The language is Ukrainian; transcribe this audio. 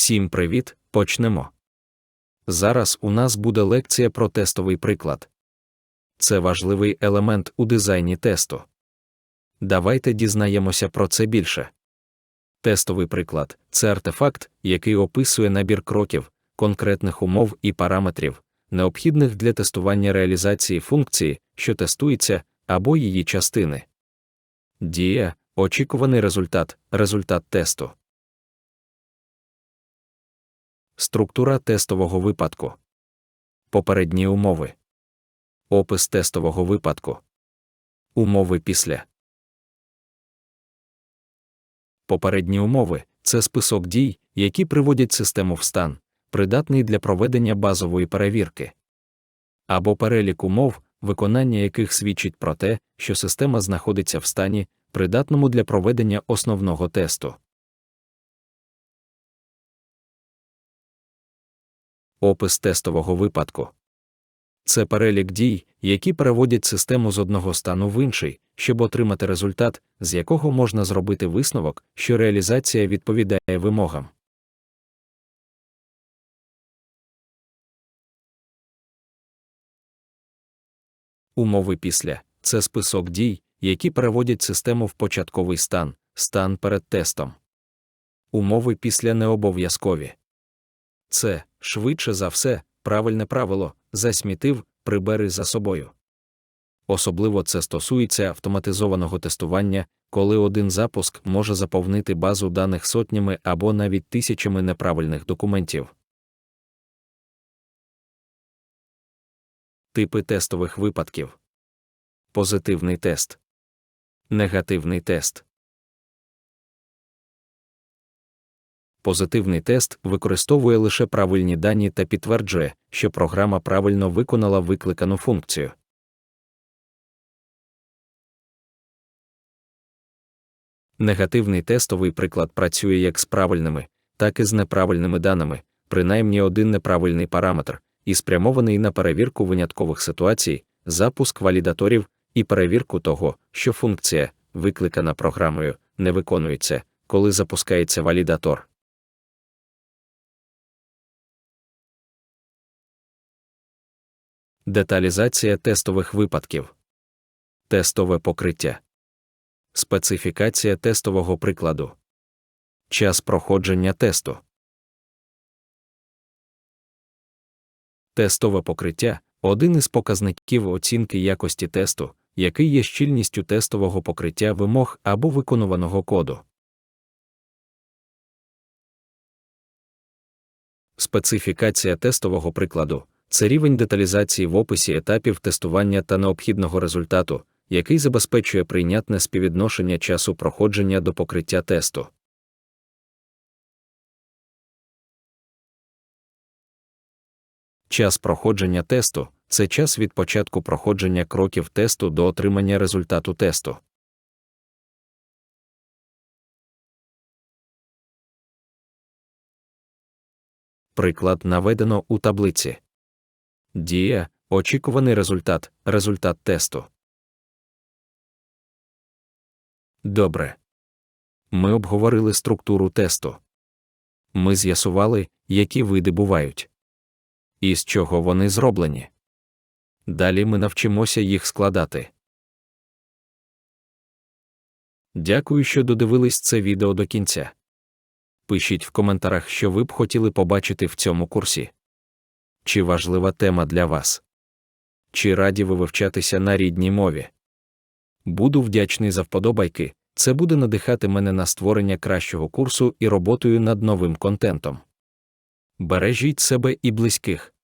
Всім привіт, почнемо. Зараз у нас буде лекція про тестовий приклад. Це важливий елемент у дизайні тесту. Давайте дізнаємося про це більше. Тестовий приклад це артефакт, який описує набір кроків, конкретних умов і параметрів, необхідних для тестування реалізації функції, що тестується, або її частини. Дія очікуваний результат, результат тесту. Структура тестового випадку. Попередні умови. Опис тестового випадку. Умови після. Попередні умови це список дій, які приводять систему в стан, придатний для проведення базової перевірки. Або перелік умов, виконання яких свідчить про те, що система знаходиться в стані, придатному для проведення основного тесту. Опис тестового випадку. Це перелік дій, які переводять систему з одного стану в інший, щоб отримати результат, з якого можна зробити висновок, що реалізація відповідає вимогам. Умови після це список дій, які переводять систему в початковий стан, стан перед тестом. Умови після не обов'язкові. Це, швидше за все, правильне правило засмітив, прибери за собою. Особливо це стосується автоматизованого тестування, коли один запуск може заповнити базу даних сотнями або навіть тисячами неправильних документів. Типи тестових випадків. Позитивний тест. Негативний тест. Позитивний тест використовує лише правильні дані та підтверджує, що програма правильно виконала викликану функцію. Негативний тестовий приклад працює як з правильними, так і з неправильними даними, принаймні один неправильний параметр, і спрямований на перевірку виняткових ситуацій, запуск валідаторів і перевірку того, що функція, викликана програмою, не виконується, коли запускається валідатор. Деталізація тестових випадків. Тестове покриття. Специфікація тестового прикладу. Час проходження тесту. Тестове покриття один із показників оцінки якості тесту, який є щільністю тестового покриття вимог або виконуваного коду. Специфікація тестового прикладу це рівень деталізації в описі етапів тестування та необхідного результату, який забезпечує прийнятне співвідношення часу проходження до покриття тесту. Час проходження тесту це час від початку проходження кроків тесту до отримання результату тесту. Приклад наведено у таблиці. Дія очікуваний результат, результат тесту. Добре. Ми обговорили структуру тесту. Ми з'ясували, які види бувають, і з чого вони зроблені. Далі ми навчимося їх складати. Дякую, що додивились це відео до кінця. Пишіть в коментарях, що ви б хотіли побачити в цьому курсі. Чи важлива тема для вас? Чи раді ви вивчатися на рідній мові? Буду вдячний за вподобайки, це буде надихати мене на створення кращого курсу і роботою над новим контентом. Бережіть себе і близьких.